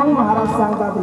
मग महाराज सांगतात